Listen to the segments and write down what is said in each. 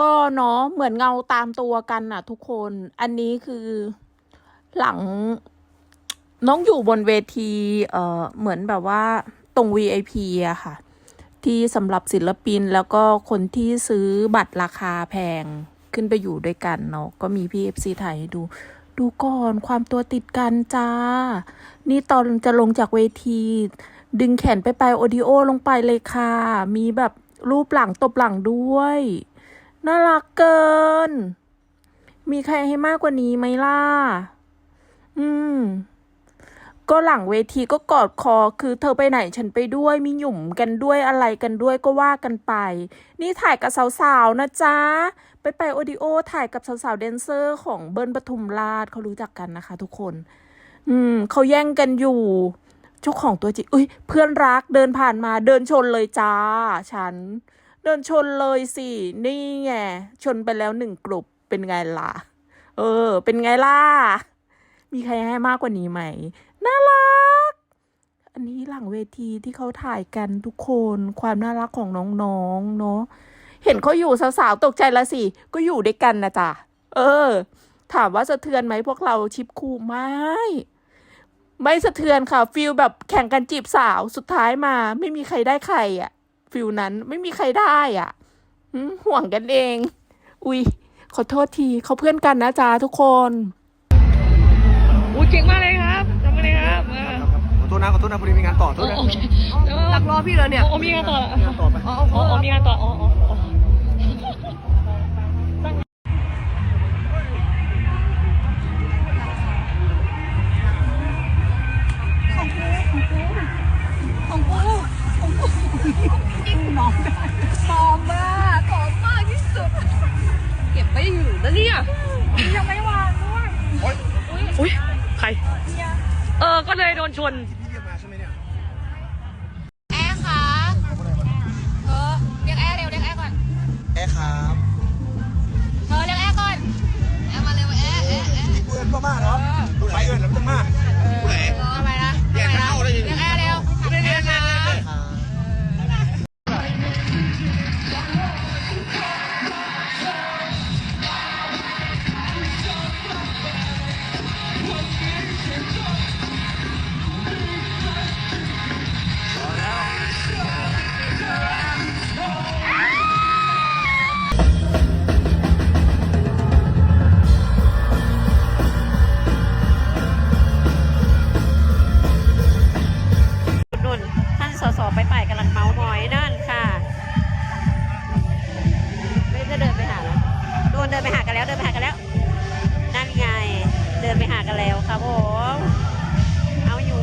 ก็เนาะเหมือนเงาตามตัวกันน่ะ ทุกคน อันนี้คือหลังน้องอยู่บนเวทีเอ่อเหมือนแบบว่าตรง VIP อะค่ะ ที่สำหรับศิลปินแล้วก็คนที่ซื้อบัตรราคาแพงขึ้นไปอยู่ด้วยกันเนาะก็มีพี่เอฟซีถ่ายให้ดู ดูก่อนความตัวติดกันจ้า นี่ตอนจะลงจากเวที ดึงแขนไปไปโอดิโอลงไปเลยค่ะ มีแบบรูปหลังตบหลังด้วย น่ารักเกิน มีใครให้มากกว่านี้ไหมล่ะ อืม ก็หลังเวทีก็กอดคอ คือเธอไปไหนฉันไปด้วย มีหยุ่มกันด้วยอะไรกันด้วยก็ว่ากันไป นี่ถ่ายกับสาวๆนะจ๊ะ ไปไปโอดิโอถ่ายกับสาวๆแดนเซอร์ของเบิ้ลปทุมราชเขารู้จักกันนะคะทุกคน อืม เขาแย่งกันอยู่เจ้าของตัวจริงอุ้ย เพื่อนรักเดินผ่านมาเดินชนเลยจ้า ฉัน เดินชนเลยสิ นี่ไง ชนไปแล้วหนึ่งกลุ่มเป็นไงล่ะ เออ เป็นไงล่ะ มีใครให้มากกว่านี้ไหม น่ารัก อันนี้หลังเวทีที่เขาถ่ายกันทุกคน ความน่ารักของน้องๆ เนาะ เห็นเขาอยู่สาวๆ ตกใจละสิ ก็อยู่ด้วยกันนะจ๊ะ เออ ถามว่าสะเทือนไหมพวกเราชิปคู่ไม่ ไม่สะเทือนค่ะ ฟิลแบบแข่งกันจีบสาว สุดท้ายมา ไม่มีใครได้ใครอะ่ะ ฟิลนั้นไม่มีใครได้อะหึห่วงกันเอง อุ๊ยขอโทษทีเขาเพื่อนกันนะจ๊ะทุกคนอู้เก่งมากเลยครับทำมาเลยครับเออขอโทษนะขอโทษนะพอดีมีงานต่อโทโอษนะโอเคเออดักรอพี่เลยเนี่ยโอ้มีงานต่อมีงานต่อไปอ๋ออ๋ออ๋อมีงานต่ออ๋อ ใคร เออ ก็เลยโดนชน พี่เรียกมาใช่ไหมเนี่ย แอร์คะเออเรียกแอร์เร็วเรียกแอร์ก่อนแอร์ครับเธอเรียกแอร์ก่อนแอร์มาเร็วแอร์แอร์แอร์ เพื่อนพ่อมากเนาะไปเอิญแล้วต้องมาก กำลังเมาหมอยนั่นค่ะ ไม่ได้เดินไปหาแล้วโดนเดินไปหากันแล้วเดินไปหากันแล้ว นั่นไง เดินไปหากันแล้วครับผมเอาอยู่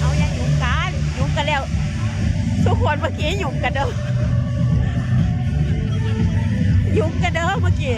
เอายังยู่งกันยุ่งกันแล้ว ทุกคนเมื่อกี้ยุ่งกันเด้อยุ่งกันเด้อเมื่อกี้